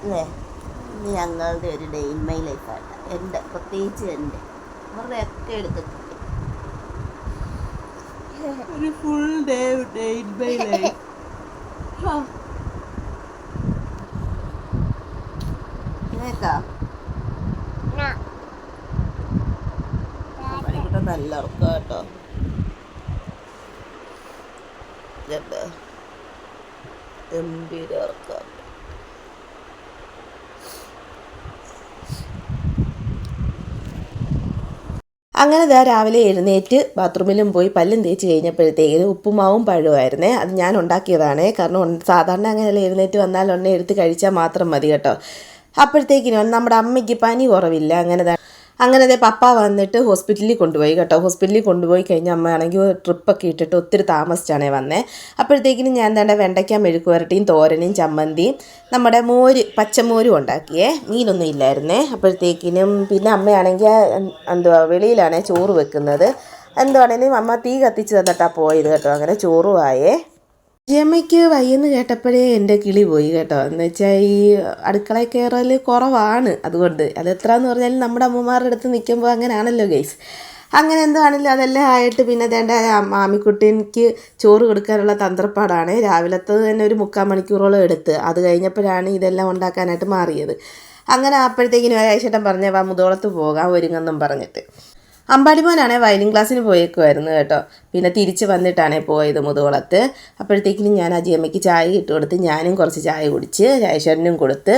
അല്ലേ ഇത് ഞങ്ങളുടെ ഒരു ഡേ ഇൻ മൈ ലൈഫാണ് എന്റെ പ്രത്യേകിച്ച് എന്റെ. അവരുടെ ഒക്കെ എടുത്തിട്ടുണ്ട്. ഒരു full day day in my life നല്ല ഉറക്കം എന്താ കേട്ടോ ഗംഭീര ഉറക്കം. അങ്ങനെ ദാ രാവിലെ എഴുന്നേറ്റ് ബാത്റൂമിലും പോയി പല്ലും തേച്ച് കഴിഞ്ഞപ്പോഴത്തേക്കിന് ഉപ്പുമാവും പഴവുമായിരുന്നേ. അത് ഞാൻ ഉണ്ടാക്കിയതാണേ. കാരണം സാധാരണ അങ്ങനെ എഴുന്നേറ്റ് വന്നാൽ ഒന്നേ എടുത്ത് കഴിച്ചാൽ മാത്രം മതി കേട്ടോ. അപ്പോഴത്തേക്കിനും നമ്മുടെ അമ്മയ്ക്ക് പനി കുറവില്ല. അങ്ങനെ അങ്ങനെ ദേ പപ്പ വന്നിട്ട് ഹോസ്പിറ്റലിൽ കൊണ്ടുപോയി കേട്ടോ. ഹോസ്പിറ്റലിൽ കൊണ്ടുപോയി കഴിഞ്ഞ അമ്മയാണെങ്കിൽ ട്രിപ്പൊക്കെ ഇട്ടിട്ട് ഒത്തിരി താമസിച്ചാണേ വന്നേ. അപ്പോഴത്തേക്കിനും ഞാൻ തന്നെ വെണ്ടയ്ക്ക മെഴുക്ക് വരട്ടിയും തോരനും ചമ്മന്തിയും നമ്മുടെ മോര് പച്ചമോരും ഉണ്ടാക്കിയേ. മീനൊന്നും ഇല്ലായിരുന്നേ. അപ്പോഴത്തേക്കിനും പിന്നെ അമ്മയാണെങ്കിൽ എന്തുവാ വെളിയിലാണേ ചോറ് വെക്കുന്നത്. എന്തുവാണെങ്കിലും അമ്മ തീ കത്തിച്ച് തന്നിട്ടാണ് പോയത് കേട്ടോ. അങ്ങനെ ചോറുമായേ ജിയമ്മയ്ക്ക് വയ്യെന്ന് കേട്ടപ്പോഴേ എന്റെ കിളി പോയി കേട്ടോ. എന്ന് വെച്ചാൽ ഈ അടുക്കള കയറൽ കുറവാണ് അതുകൊണ്ട്. അത് എത്രയെന്ന് പറഞ്ഞാലും നമ്മുടെ അമ്മമാരുടെ അടുത്ത് നിൽക്കുമ്പോൾ അങ്ങനെയാണല്ലോ ഗൈസ്. അങ്ങനെ എന്താണെങ്കിലും അതെല്ലാം ആയിട്ട് പിന്നെ വേണ്ട മാമിക്കുട്ടിക്ക് ചോറ് കൊടുക്കാനുള്ള തന്ത്രപ്പാടാണ്. രാവിലത്തെ തന്നെ ഒരു മുക്കാൽ മണിക്കൂറോളം എടുത്ത്. അത് കഴിഞ്ഞപ്പോഴാണ് ഇതെല്ലാം ഉണ്ടാക്കാനായിട്ട് മാറിയത്. അങ്ങനെ അപ്പോഴത്തേക്കിനും ഒരാഴ്ചട്ടം പറഞ്ഞ വാ മുതോളത്ത് പോകാം ഒരുങ്ങെന്നും പറഞ്ഞിട്ട്. അമ്പാടിമോനാണേ വയലിൻ ക്ലാസ്സിന് പോയേക്കുമായിരുന്നു കേട്ടോ. പിന്നെ തിരിച്ച് വന്നിട്ടാണേ പോയത് മുതുകുളത്ത്. അപ്പോഴത്തേക്കിനും ഞാൻ അജിയമ്മയ്ക്ക് ചായ ഇട്ട് കൊടുത്ത് ഞാനും കുറച്ച് ചായ കുടിച്ച് ജയശ്വരനും കൊടുത്ത്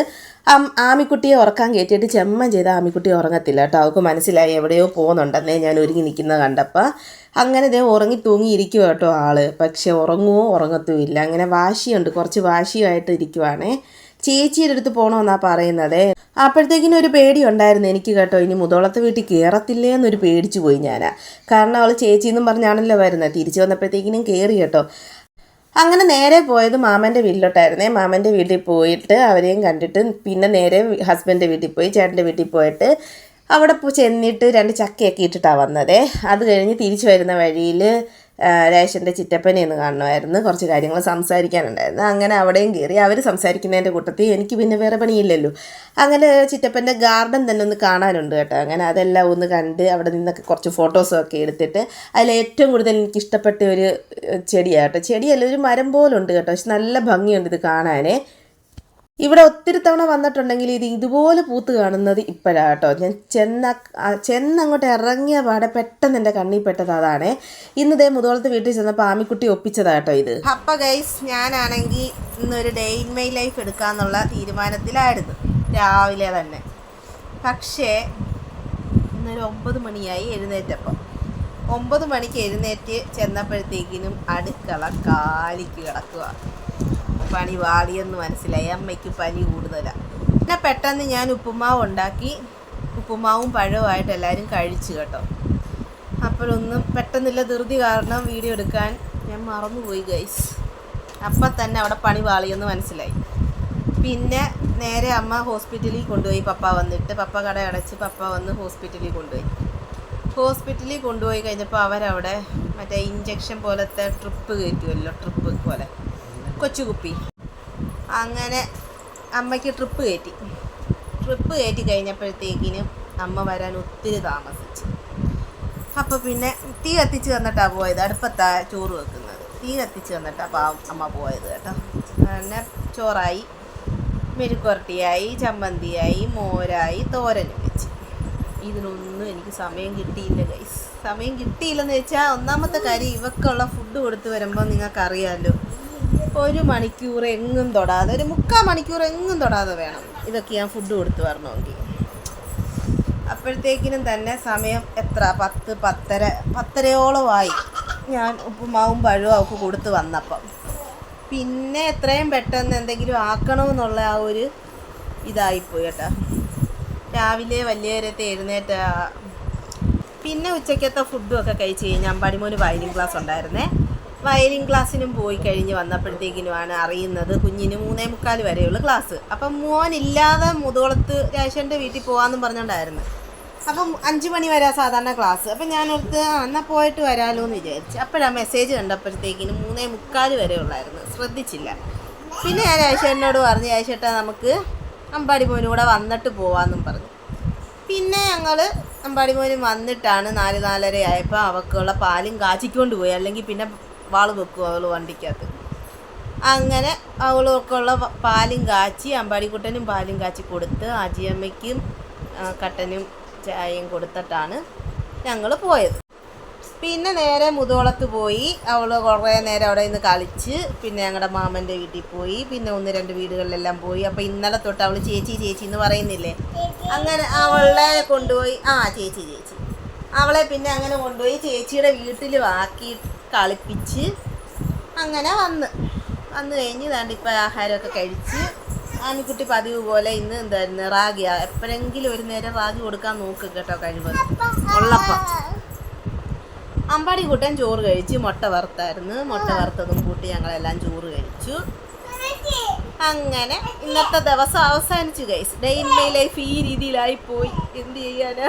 ആമിക്കുട്ടിയെ ഉറക്കാൻ കയറ്റിയിട്ട് ചെമ്മൻ ചെയ്ത ആമിക്കുട്ടി ഉറങ്ങത്തില്ല കേട്ടോ. അവൾക്ക് മനസ്സിലായി എവിടെയോ പോകുന്നുണ്ടെന്നേ ഞാൻ ഒരുങ്ങി നിൽക്കുന്നത് കണ്ടപ്പോൾ. അങ്ങനെ ദേ ഉറങ്ങി തൂങ്ങി ഇരിക്കുക കേട്ടോ ആൾ. പക്ഷെ ഉറങ്ങുമോ ഉറങ്ങത്തുമില്ല. അങ്ങനെ വാശിയുണ്ട്. കുറച്ച് വാശിയായിട്ട് ഇരിക്കുവാണേ. ചേച്ചിയുടെ അടുത്ത് പോകണമെന്നാണ് പറയുന്നത്. അപ്പോഴത്തേക്കിനും ഒരു പേടി ഉണ്ടായിരുന്നു എനിക്ക് കേട്ടോ ഇനി മുതോളത്തെ വീട്ടിൽ കയറത്തില്ലേ എന്നൊരു പേടിച്ചു പോയി ഞാൻ കാരണം അവൾ ചേച്ചി എന്നും പറഞ്ഞാണല്ലോ വരുന്നത് തിരിച്ചു വന്നപ്പോഴത്തേക്കിനും കയറി കേട്ടോ. അങ്ങനെ നേരെ പോയത് മാമന്റെ വീട്ടിലോട്ടായിരുന്നേ. മാമന്റെ വീട്ടിൽ പോയിട്ട് അവരെയും കണ്ടിട്ട് പിന്നെ നേരെ ഹസ്ബൻഡിന്റെ വീട്ടിൽ പോയി ചേട്ടന്റെ വീട്ടിൽ പോയിട്ട് അവിടെ ചെന്നിട്ട് രണ്ട് ചക്കയൊക്കെ ഇട്ടിട്ടാണ് വന്നതേ. അത് കഴിഞ്ഞ് തിരിച്ചു വരുന്ന വഴിയിൽ രേഷന്റെ ചിറ്റപ്പനെ ഒന്ന് കാണണമായിരുന്നു. കുറച്ച് കാര്യങ്ങൾ സംസാരിക്കാനുണ്ടായിരുന്നു. അങ്ങനെ അവിടെയും കയറി അവർ സംസാരിക്കുന്നതിന്റെ കൂട്ടത്തിൽ എനിക്ക് പിന്നെ വേറെ പണിയില്ലല്ലോ. അങ്ങനെ ചിറ്റപ്പന്റെ ഗാർഡൻ തന്നെ ഒന്ന് കാണാനുണ്ട് കേട്ടോ. അങ്ങനെ അതെല്ലാം ഒന്ന് കണ്ട് അവിടെ നിന്നൊക്കെ കുറച്ച് ഫോട്ടോസൊക്കെ എടുത്തിട്ട് അതിൽ ഏറ്റവും കൂടുതൽ എനിക്ക് ഇഷ്ടപ്പെട്ട ഒരു ചെടിയാണ് കേട്ടോ. ചെടിയല്ല ഒരു മരം പോലുണ്ട് കേട്ടോ. പക്ഷെ നല്ല ഭംഗിയുണ്ട് ഇത് കാണാനേ. ഇവിടെ ഒത്തിരി തവണ വന്നിട്ടുണ്ടെങ്കിൽ ഇത് ഇതുപോലെ പൂത്ത് കാണുന്നത് ഇപ്പോഴാണ് കേട്ടോ. ഞാൻ ചെന്ന ചെന്നങ്ങോട്ട് ഇറങ്ങിയ പാടെ പെട്ടെന്ന് എന്റെ കണ്ണിൽ പെട്ടത് അതാണേ. ഇന്ന് ദേ മുതോളത്ത് വീട്ടിൽ ചെന്നപ്പോൾ ആമിക്കുട്ടി ഒപ്പിച്ചതാണ് കേട്ടോ ഇത്. അപ്പൊ ഗൈസ് ഞാനാണെങ്കിൽ ഇന്നൊരു ഡേ ഇൻ മൈ ലൈഫ് എടുക്കാന്നുള്ള തീരുമാനത്തിലായിരുന്നു. രാവിലെ തന്നെ. പക്ഷേ ഇന്നൊരു ഒമ്പത് മണിയായി എഴുന്നേറ്റപ്പം. ഒമ്പത് മണിക്ക് എഴുന്നേറ്റ് ചെന്നപ്പോഴത്തേക്കിനും അടുക്കള കാലിക്ക് കിടക്കുക പണി വാളിയെന്ന് മനസ്സിലായി. അമ്മയ്ക്ക് പനി കൂടുതലാണ് പിന്നെ പെട്ടെന്ന് ഞാൻ ഉപ്പുമാവ് ഉണ്ടാക്കി. ഉപ്പുമാവും പഴവുമായിട്ട് എല്ലാവരും കഴിച്ചു കേട്ടോ. അപ്പോഴൊന്നും പെട്ടെന്നില്ല ധൃതി കാരണം വീഡിയോ എടുക്കാൻ ഞാൻ മറന്നുപോയി ഗൈസ് അപ്പം തന്നെ അവിടെ പണി വാളിയെന്ന് മനസ്സിലായി. പിന്നെ നേരെ അമ്മ ഹോസ്പിറ്റലിൽ കൊണ്ടുപോയി. പപ്പ വന്നിട്ട് പപ്പ കട അടച്ച് പപ്പ വന്ന് ഹോസ്പിറ്റലിൽ കൊണ്ടുപോയി. ഹോസ്പിറ്റലിൽ കൊണ്ടുപോയി കഴിഞ്ഞപ്പോൾ അവരവിടെ മറ്റേ ഇഞ്ചക്ഷൻ പോലത്തെ ട്രിപ്പ് കയറ്റുമല്ലോ ട്രിപ്പ് പോലെ. കൊച്ചു കുപ്പി അങ്ങനെ അമ്മയ്ക്ക് ട്രിപ്പ് കയറ്റി. ട്രിപ്പ് കയറ്റി കഴിഞ്ഞപ്പോഴത്തേക്കിനും അമ്മ വരാൻ ഒത്തിരി താമസിച്ചു. അപ്പോൾ പിന്നെ തീ കത്തിച്ച് തന്നിട്ടാണ് പോയത്. അടുപ്പത്താ ചോറ് വെക്കുന്നത്. തീ കത്തിച്ച് തന്നിട്ടാണ് പാവം അമ്മ പോയത് കേട്ടോ. പിന്നെ ചോറായി മെഴുക്കുരട്ടിയായി ചമ്മന്തിയായി മോരായി തോരനും വെച്ച്. ഇതിനൊന്നും എനിക്ക് സമയം കിട്ടിയില്ല ഗൈസ് സമയം കിട്ടിയില്ലെന്ന് വെച്ചാൽ ഒന്നാമത്തെ കാര്യം ഇവക്കുള്ള ഫുഡ് കൊടുത്തു വരുമ്പോൾ നിങ്ങൾക്കറിയാമല്ലോ ഒരു മണിക്കൂർ എങ്ങും തൊടാതെ ഒരു മുക്കാൽ മണിക്കൂർ എങ്ങും തൊടാതെ വേണം. ഇതൊക്കെ ഞാൻ ഫുഡ് കൊടുത്ത് വരണമെങ്കിൽ. അപ്പോഴത്തേക്കിനും തന്നെ സമയം എത്ര? പത്ത് പത്തര പത്തരയോളമായി ഞാൻ ഉപ്പുമാവും പഴവും അവൾക്ക് കൊടുത്ത് വന്നപ്പം. പിന്നെ എത്രയും പെട്ടെന്ന് എന്തെങ്കിലും ആക്കണമെന്നുള്ള ആ ഒരു ഇതായിപ്പോയി കേട്ടോ. രാവിലെ വലിയ നേരത്തെ എഴുന്നേറ്റ പിന്നെ ഉച്ചയ്ക്കത്തെ ഫുഡും ഒക്കെ കഴിച്ച് കഴിഞ്ഞ് അമ്പാടിമോന് വയലിൻ ക്ലാസ് ഉണ്ടായിരുന്നേ. വയലിൻ ക്ലാസ്സിനും പോയി കഴിഞ്ഞ് വന്നപ്പോഴത്തേക്കിനുമാണ് അറിയുന്നത് കുഞ്ഞിന് മൂന്നേ മുക്കാൽ വരെയുള്ള ക്ലാസ്. അപ്പം മോനില്ലാതെ മുതുകുളത്ത് രാജേഷന്റെ വീട്ടിൽ പോകാമെന്നും പറഞ്ഞുകൊണ്ടായിരുന്നു അപ്പം അഞ്ച് മണി വരെ സാധാരണ ക്ലാസ്. അപ്പം ഞാൻ ഓർത്ത് ആ, എന്നാൽ പോയിട്ട് വരാമല്ലോ എന്ന് വിചാരിച്ചു. അപ്പോഴാണ് മെസ്സേജ് കണ്ടപ്പോഴത്തേക്കിനും മൂന്നേ മുക്കാൽ വരെ ഉള്ളായിരുന്നു. ശ്രദ്ധിച്ചില്ല. പിന്നെ ഞാൻ രാജേഷേട്ടനോട് പറഞ്ഞു രാജേഷേട്ടാ നമുക്ക് അമ്പാടി മോനും കൂടെ വന്നിട്ട് പോവാമെന്നും പറഞ്ഞു. പിന്നെ ഞങ്ങൾ അമ്പാടി മോനും വന്നിട്ടാണ് നാല് നാലര ആയപ്പോൾ അവക്കുള്ള പാലും കാച്ചിക്കൊണ്ട് പോയി. അല്ലെങ്കിൽ പിന്നെ വാൾ വെക്കും അവൾ വണ്ടിക്കകത്ത്. അങ്ങനെ അവൾക്കുള്ള പ- പാലും കാച്ചി അമ്പാടിക്കുട്ടനും പാലും കാച്ചി കൊടുത്ത് അജിയമ്മയ്ക്കും കട്ടനും ചായയും കൊടുത്തിട്ടാണ് ഞങ്ങൾ പോയത്. പിന്നെ നേരെ മുതോളത്ത് പോയി. അവൾ കുറേ നേരം അവിടെ നിന്ന് കളിച്ച് പിന്നെ ഞങ്ങളുടെ മാമന്റെ വീട്ടിൽ പോയി. പിന്നെ ഒന്ന് രണ്ട് വീടുകളിലെല്ലാം പോയി. അപ്പോൾ ഇന്നലെ തൊട്ട് അവൾ ചേച്ചി ചേച്ചി എന്ന് പറയുന്നില്ലേ? അങ്ങനെ അവളെ കൊണ്ടുപോയി. ആ ചേച്ചി ചേച്ചി. അവളെ പിന്നെ അങ്ങനെ കൊണ്ടുപോയി ചേച്ചിയുടെ വീട്ടിൽ ആക്കി കളിപ്പിച്ച് അങ്ങനെ വന്ന്. വന്നു കഴിഞ്ഞ് ഇതാണ്ട് ഇപ്പം ആഹാരമൊക്കെ കഴിച്ച് ആമിക്കുട്ടി പതിവ് പോലെ ഇന്ന് എന്തായിരുന്നു? റാഗി. എപ്പോഴെങ്കിലും ഒരു നേരം റാഗി കൊടുക്കാൻ നോക്കും കേട്ടോ കഴിവ്. ഉള്ളപ്പം. അമ്പാടി കൂട്ടൻ ചോറ് കഴിച്ച് മുട്ട വറുത്തായിരുന്നു. മുട്ട വറുത്തതും കൂട്ടി ഞങ്ങളെല്ലാം ചോറ് കഴിച്ചു. അങ്ങനെ ഇന്നത്തെ ദിവസം അവസാനിച്ചു ഗൈസ് ഡേ ഇൻ ലൈഫ് ഈ രീതിയിലായി പോയി. എന്ത് ചെയ്യാനാ?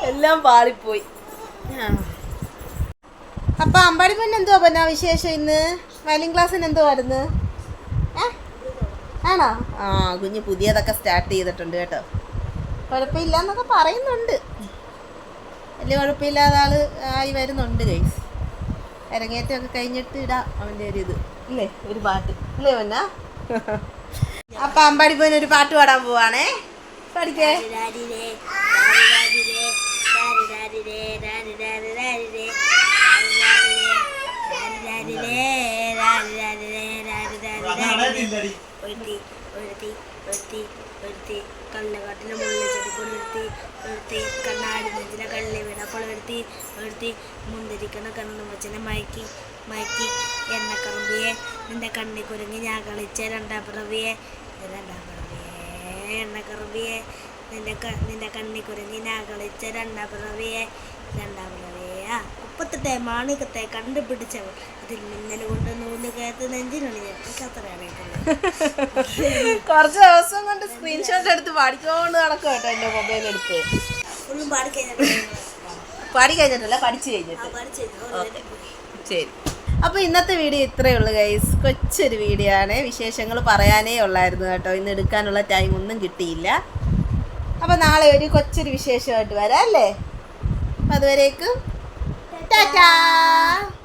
എല്ലാം പാളിപ്പോയി. ആ. അപ്പൊ അമ്പാടി എന്തുവാ പിന്നെ വിശേഷം ഇന്ന് വയലിൻ ക്ലാസ്സിന് എന്തുവായിരുന്നു? ആണോ ആ കുഞ്ഞ് പുതിയതൊക്കെ സ്റ്റാർട്ട് ചെയ്തിട്ടുണ്ട് കേട്ടോ കുഴപ്പമില്ല എന്നൊക്കെ പറയുന്നുണ്ട് വലിയ കുഴപ്പമില്ലാതെ ആൾ ആയി വരുന്നുണ്ട് ഗൈസ് അരങ്ങേറ്റമൊക്കെ കഴിഞ്ഞിട്ട് ഇടാം അവന്റെ ഒരു ഇത് ഇല്ലേ ഒരു പാട്ട് ഇല്ലേ പിന്ന അപ്പൊ അമ്പാടി പോയിന് ഒരു പാട്ട് പാടാൻ പോവാണേ പഠിക്കേ ഒരുത്തി ഒരുത്തി ഒരുത്തി ഒരുത്തി. കള്ളകാട്ടിലെ മുള്ളിൽ ചെടിക്കൊണ്ട് ഒരുത്തി ഒരുത്തി. കണ്ണാടി നെഞ്ചിലെ കല്ല് വീണപ്പോൾ ഒരുത്തി ഒരുത്തി. മുന്തിരിക്കണ കണ്ണു വച്ചനെ മയക്കി മയക്കി. എണ്ണ കറമ്പിയെ നിന്റെ കണ്ണി കുരുങ്ങി ഞാൻ കളിച്ച രണ്ടാം പിറവിയെ രണ്ടാം പിറവിയെ എണ്ണ കറമ്പിയെ നിന്റെ നിന്റെ കണ്ണി കുരുങ്ങി ഞാൻ കളിച്ച രണ്ടാം പിറവിയെ രണ്ടാം പിറവിയെ മുപ്പത്തെട്ട് മാണികത്തെ കണ്ടുപിടിച്ചവർ അതിൽ മിന്നൽ കൊണ്ട് നൂൽ കയത്ത് നെഞ്ചിനാണ് ഞാൻ കുറച്ച് ദിവസം കൊണ്ട് സ്ക്രീൻഷോട്ട് എടുത്ത് പാടിക്കൊണ്ട് നടക്കും കേട്ടോ എന്റെ മൊബൈൽ എടുത്ത്. ഒന്നും പാടി പാടി കഴിഞ്ഞിട്ടല്ല പഠിച്ചു കഴിഞ്ഞിട്ട്. ശരി. അപ്പോൾ ഇന്നത്തെ വീഡിയോ ഇത്രയേ ഉള്ളൂ ഗൈസ് കൊച്ചൊരു വീഡിയോ ആണ്. വിശേഷങ്ങൾ പറയാനേ ഉള്ളായിരുന്നു കേട്ടോ. ഇന്ന് എടുക്കാനുള്ള ടൈം ഒന്നും കിട്ടിയില്ല. അപ്പോൾ നാളെ ഒരു കൊച്ചൊരു വിശേഷമായിട്ട് വരാം അല്ലേ? അപ്പം അതുവരേക്കും 大家。